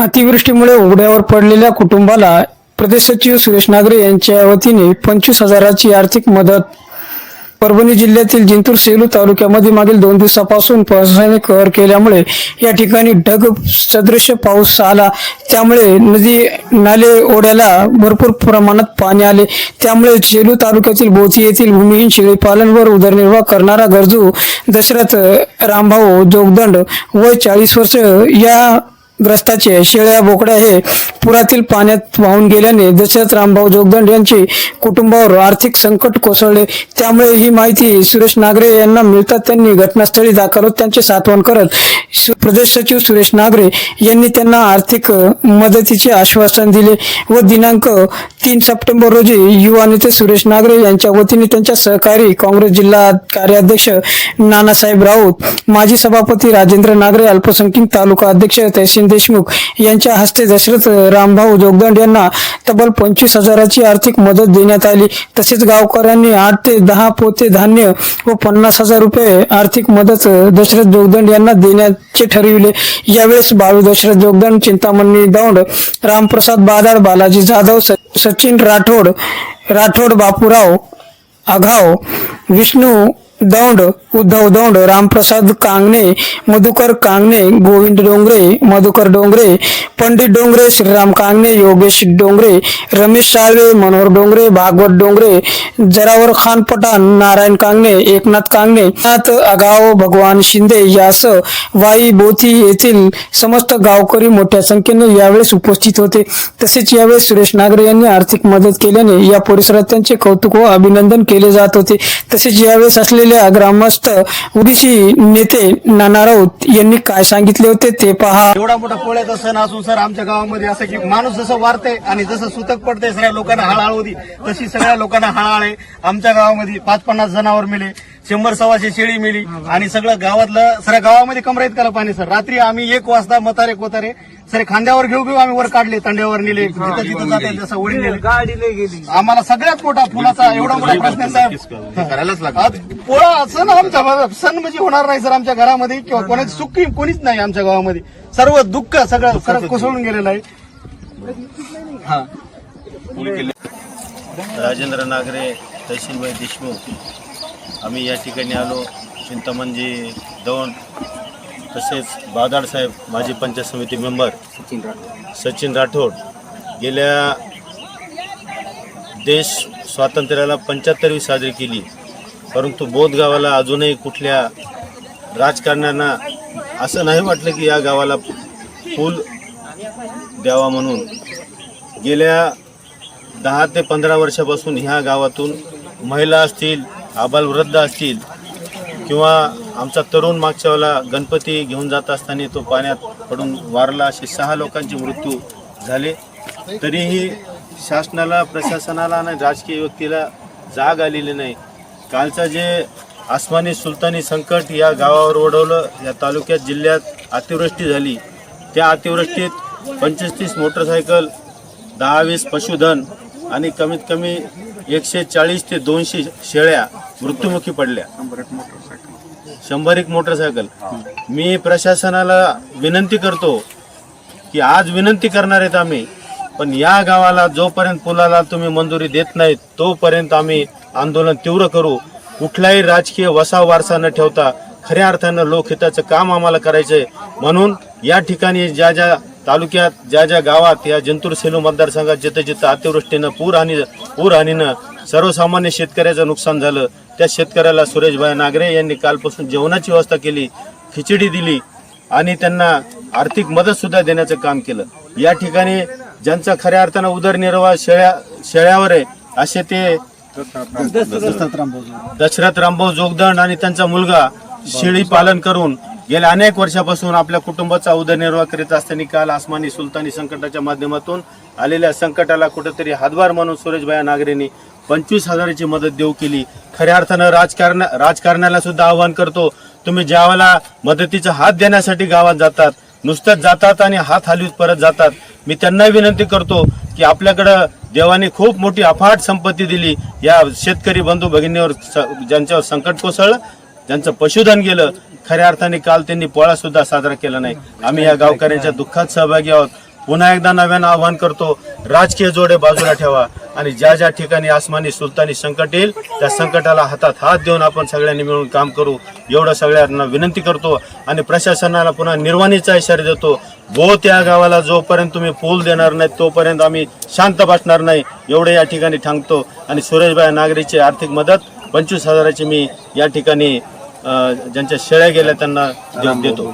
अतिवृष्टीमुळे उघड्यावर पडलेल्या कुटुंबाला प्रदेश सचिव सुरेश नागरे यांच्या वतीने पंचवीस हजाराची आर्थिक मदत. परभणी जिल्ह्यातील जिंतूर सेलू तालुक्यामध्ये मागील दोन दिवसापासून पावसाने कहर केल्यामुळे या ठिकाणी ढग सदृश पाऊस आला. त्यामुळे नदी नाले ओढ्याला भरपूर प्रमाणात पाणी आले. त्यामुळे सेलू तालुक्यातील बोथी येथील भूमिहीन शेळीपालनवर उदरनिर्वाह करणारा गरजू दशरथ रामभाऊ जोगदंड वय चाळीस वर्ष या ग्रस्ताचे शेळ्या बोकड्या हे पुरातील पाण्यात वाहून गेल्याने दशरथ रामभाऊ जोगदंड यांची कुटुंबावर आर्थिक संकट कोसळले. त्यामुळे ही माहिती सुरेश नागरे यांना मिळतात. त्यांनी घटनास्थळी दाखल होत त्यांचे सातवण करत सु- प्रदेश सचिव सुरेश नागरे यांनी त्यांना आर्थिक मदतीचे आश्वासन दिले व दिनांक तीन सप्टेंबर रोजी युवा नेते सुरेश नागरे यांच्या वतीने त्यांच्या सहकारी काँग्रेस जिल्हा कार्याध्यक्ष नानासाहेब राऊत माजी सभापती राजेंद्र नागरे अल्पसंख्याक तालुका अध्यक्ष तहसील देशमुख यांच्या हस्ते दशरथ रामभाऊ जोगदंड यांना तब्बल पंचवीस हजाराची आर्थिक मदत देण्यात आली. तसेच गावकऱ्यांनी आठ ते दहा पोते धान्य व पन्नास हजार रुपये आर्थिक मदत दशरथ जोगदंड यांना देण्याचे ठरविले. यावेळेस बाळू दशरथ जोगदंड चिंतामणी दौंड रामप्रसाद बादाड बालाजी जाधव स- सचिन राठोड राठोड बापूराव आघाव विष्णू दौंड उद्धव दौंड रामप्रसाद कांगणे मधुकर कांगणे गोविंद डोंगरे मधुकर डोंगरे पंडित डोंगरे श्रीराम कांगणे योगेश डोंगरे रमेश साळवे मनोहर डोंगरे भागवत डोंगरे जरावर खान पठाण नारायण कांगणे एकनाथ कांगणे नाथ आगाव भगवान शिंदे यास वाई बोथी येथील समस्त गावकरी मोठ्या संख्येने यावेळेस उपस्थित होते. तसेच यावेळेस सुरेश नागरे यांनी आर्थिक मदत केल्याने या परिसरात त्यांचे कौतुक व अभिनंदन केले जात होते. तसेच यावेळेस असलेले असलेल्या ग्रामस्थ ओडिसी नेते नाना राऊत यांनी काय सांगितले होते ते पहा. एवढा मोठा पोळ्याचा सण असून सर आमच्या गावामध्ये असं की माणूस जसं वारते आणि जसं सुतक पडते सगळ्या लोकांना हळहळ होती तशी सगळ्या लोकांना हळहळ आहे. आमच्या गावामध्ये पाच पन्नास जनावर मिले शंभर सव्वाशे शेळी मिली. आणि सगळं गावातलं सगळ्या गावामध्ये कमरा इतकाला पाणी सर? रात्री आम्ही एक वाजता मतारे कोतारे सर खांद्यावर घेऊ घेऊ आम्ही वर काढले तंड्यावर नेले जिथं जिथं जाते जसं वडील नेले. गाडीला गेली. आम्हाला सगळ्यात मोठा फुलाचा एवढा मोठा प्रश्न आहे, साहेब करायलाच आज पोळा सण आमच्या भागात- सण म्हणजे होणार नाही सर आमच्या घरामध्ये किंवा कोणाची सुखी कोणीच नाही आमच्या गावामध्ये. सर्व दुःख सगळं सगळं. कोसळून गेलेलं आहे. हा. राजेंद्र नागरे तहसीलबाई देशमुख. आम्ही या ठिकाणी आलो. चिंतामणजी दौंड तसेच बादाड साहेब माजी पंचायत समिती मेंबर सचिन राठोड. गेल्या देश स्वातंत्र्याला पंच्याहत्तरवी साजरी केली. परंतु बोध गावाला अजूनही कुठल्या राजकारण्यांना असं नाही वाटलं की या गावाला पूल द्यावा म्हणून. गेल्या दहा ते पंधरा वर्षापासून ह्या गावातून महिला असतील आबालवृद्ध असतील किंवा आमचा तरुण मागच्या वेळेला गणपती घेऊन जात असताना तो पाण्यात पडून वारला असे सहा लोकांचे मृत्यू झाले. तरीही शासनाला प्रशासनाला आणि राजकीय व्यक्तीला जाग आलेली नाही. कालचं जे आसमानी सुलतानी संकट या गावावर ओढवलं या तालुक्यात जिल्ह्यात अतिवृष्टी झाली. त्या अतिवृष्टीत पंचवीस तीस मोटरसायकल दहा वीस पशुधन आणि कमीत कमी एकशे चाळीस ते दोनशे शेळ्या मृत्युमुखी पडल्या. शंभर एक मोटरसायकल. मी प्रशासनाला विनंती करतो की आज विनंती करणार आहेत आम्ही पण या गावाला जोपर्यंत पुलाला तुम्ही मंजुरी देत नाहीत तोपर्यंत आम्ही आंदोलन तीव्र करू. कुठलाही राजकीय वसा वारसा न ठेवता खऱ्या अर्थानं लोकहिताचं काम आम्हाला करायचंय म्हणून या ठिकाणी ज्या ज्या तालुक्यात ज्या ज्या गावात या जिंतूर सेलू मतदारसंघात जिथं जिथं अतिवृष्टीनं पूर आणि पूर हानीनं सर्वसामान्य शेतकऱ्याचं नुकसान झालं त्या शेतकऱ्याला सुरेशभाई नागरे यांनी कालपासून जेवणाची व्यवस्था केली खिचडी दिली आणि त्यांना आर्थिक मदतसुद्धा देण्याचं काम केलं. या ठिकाणी ज्यांचा खऱ्या अर्थानं उदरनिर्वाह शेळ्या शेळ्यावर आहे असे ते दशरथ रामभाऊ जोगदंड आणि त्यांचा मुलगा शेळी पालन करून गेल्या अनेक वर्षापासून आपल्या कुटुंबाचा उदरनिर्वाह करीत असताना काल आसमानी सुलतानी संकटाच्या माध्यमातून आलेल्या संकटाला कुठेतरी हातभार म्हणून सुरेशभाई नागरेंनी पंचवीस हजाराची मदत देऊ केली. खऱ्या अर्थानं राजकारण राजकारण्याला सुद्धा आव्हान करतो. तुम्ही ज्यावेळेला मदतीचा हात देण्यासाठी गावात जातात नुसत्याच जातात आणि हात हलवीत परत जातात मी त्यांना विनंती करतो की आपल्याकडं देवाने खूप मोठी अफाट संपत्ती दिली. या शेतकरी बंधू भगिनीवर स- ज्यांच्यावर संकट कोसळलं ज्यांचं पशुधन गेलं खऱ्या अर्थाने काल त्यांनी पोळा सुद्धा साजरा केला नाही. आम्ही या गावकऱ्यांच्या दुःखात सहभागी आहोत. पुन्हा एकदा नव्यानं आवाहन करतो. राजकीय जोडे बाजूला ठेवा. आणि ज्या ज्या ठिकाणी आसमानी सुलतानी संकट येईल त्या संकटाला हातात हात देऊन आपण सगळ्यांनी मिळून काम करू. एवढं सगळ्यांना विनंती करतो आणि प्रशासनाला पुन्हा निर्वाणीचा इशारा देतो. बोत या गावाला जोपर्यंत तुम्ही पूल देणार नाही तोपर्यंत आम्ही शांत बसणार नाही एवढं या ठिकाणी थांबतो आणि सुरेशबाई नागरीची आर्थिक मदत पंचवीस हजाराची मी या ठिकाणी ज्यांच्या शेळ्या गेल्या त्यांना देऊन देतो.